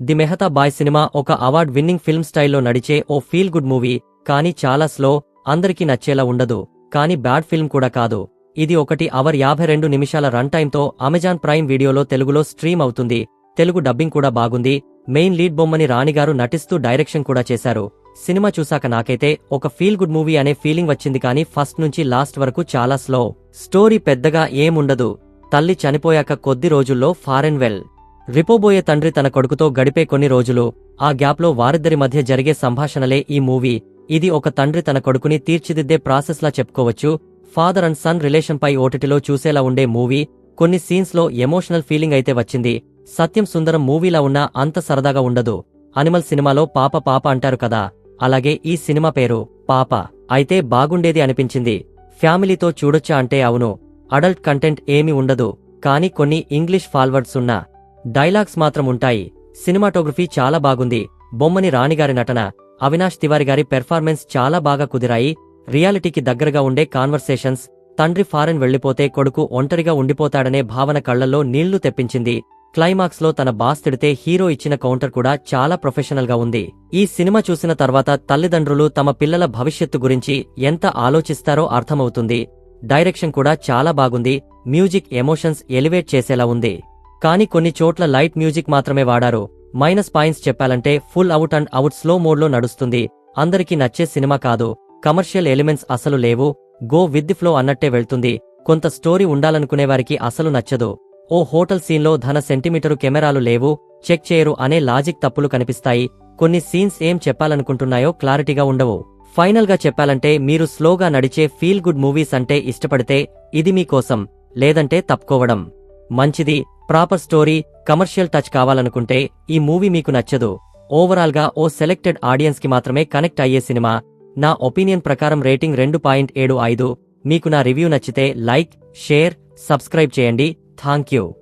The Mehta boy cinema ఒక award winning film స్టైల్లో నడిచే ఓ ఫీల్ గుడ్ మూవీ కానీ చాలా స్లో అందరికీ నచ్చేలా ఉండదు కానీ బ్యాడ్ ఫిల్మ్ కూడా కాదు. ఇది ఒకటి అవర్ యాభై రెండు నిమిషాల రన్ టైంతో అమెజాన్ ప్రైమ్ వీడియోలో తెలుగులో స్ట్రీమ్ అవుతుంది. తెలుగు డబ్బింగ్ కూడా బాగుంది. మెయిన్ లీడ్ బొమ్మని రాణిగారు నటిస్తూ డైరెక్షన్ కూడా చేశారు. సినిమా చూశాక నాకైతే ఒక ఫీల్ గుడ్ మూవీ అనే ఫీలింగ్ వచ్చింది కానీ ఫస్ట్ నుంచి లాస్ట్ వరకు చాలా స్లో. స్టోరీ పెద్దగా ఏముండదు. తల్లి చనిపోయాక కొద్ది రోజుల్లో ఫారెన్ వెల్. రిపోబోయే తండ్రి తన కొడుకుతో గడిపే కొన్ని రోజులు ఆ గ్యాప్లో వారిద్దరి మధ్య జరిగే సంభాషణలే ఈ మూవీ. ఇది ఒక తండ్రి తన కొడుకుని తీర్చిదిద్దే ప్రాసెస్లా చెప్పుకోవచ్చు. ఫాదర్ అండ్ సన్ రిలేషన్ పై ఓటిటిలో చూసేలా ఉండే మూవీ కొన్ని సీన్స్లో ఎమోషనల్ ఫీలింగ్ అయితే వచ్చింది. సత్యం సుందరం మూవీలా ఉన్నా అంత సరదాగా ఉండదు. అనిమల్ సినిమాలో పాప పాప అంటారు కదా. అలాగే ఈ సినిమా పేరు పాప. అయితే బాగుండేది అనిపించింది. ఫ్యామిలీతో చూడొచ్చా అంటే అవును. అడల్ట్ కంటెంట్ ఏమీ ఉండదు. కానీ కొన్ని ఇంగ్లీష్ ఫాల్వర్డ్స్ ఉన్నా. డైలాగ్స్ మాత్రం ఉంటాయి. సినిమాటోగ్రఫీ చాలా బాగుంది. బొమ్మని రాణిగారి నటన అవినాష్ తివారి గారి పెర్ఫార్మెన్స్ చాలా బాగా కుదిరాయి. రియాలిటీకి దగ్గరగా ఉండే కాన్వర్సేషన్స్ తండ్రి ఫారెన్ వెళ్ళిపోతే కొడుకు ఒంటరిగా ఉండిపోతాడనే భావన కళ్ళల్లో నీళ్ళు తెప్పించింది. క్లైమాక్స్లో తన బాస్ తిడితే హీరో ఇచ్చిన కౌంటర్ కూడా చాలా ప్రొఫెషనల్గా ఉంది. ఈ సినిమా చూసిన తర్వాత తల్లిదండ్రులు తమ పిల్లల భవిష్యత్తు గురించి ఎంత ఆలోచిస్తారో అర్థమవుతుంది. డైరెక్షన్ కూడా చాలా బాగుంది. మ్యూజిక్ ఎమోషన్స్ ఎలివేట్ చేసేలా ఉంది. కానీ కొన్ని చోట్ల లైట్ మ్యూజిక్ మాత్రమే వాడారు. మైనస్ పాయింట్స్ చెప్పాలంటే full out and out slow మోడ్లో నడుస్తుంది. అందరికీ నచ్చే సినిమా కాదు. కమర్షియల్ ఎలిమెంట్స్ అసలు లేవు. గో విత్ ది ఫ్లో అన్నట్టే వెళ్తుంది. కొంత స్టోరీ ఉండాలనుకునేవారికి అసలు నచ్చదు. ఓ హోటల్ సీన్లో ధన సెంటీమీటరు కెమెరాలు లేవు. చెక్ చేయరు అనే లాజిక్ తప్పులు కనిపిస్తాయి. కొన్ని సీన్స్ ఏం చెప్పాలనుకుంటున్నాయో క్లారిటీగా ఉండవు. ఫైనల్గా చెప్పాలంటే మీరు స్లోగా నడిచే ఫీల్ గుడ్ మూవీస్ అంటే ఇష్టపడితే ఇది మీకోసం లేదంటే తప్పుకోవడం. మంచిది. ప్రాపర్ స్టోరీ కమర్షియల్ టచ్ కావాలనుకుంటే ఈ మూవీ మీకు నచ్చదు. ఓవరాల్గా ఓ సెలెక్టెడ్ ఆడియన్స్కి మాత్రమే కనెక్ట్ అయ్యే సినిమా. నా ఒపీనియన్ ప్రకారం రేటింగ్ రెండు పాయింట్ ఏడు ఐదు. మీకు నా రివ్యూ నచ్చితే లైక్ షేర్ సబ్స్క్రైబ్ చేయండి. Thank you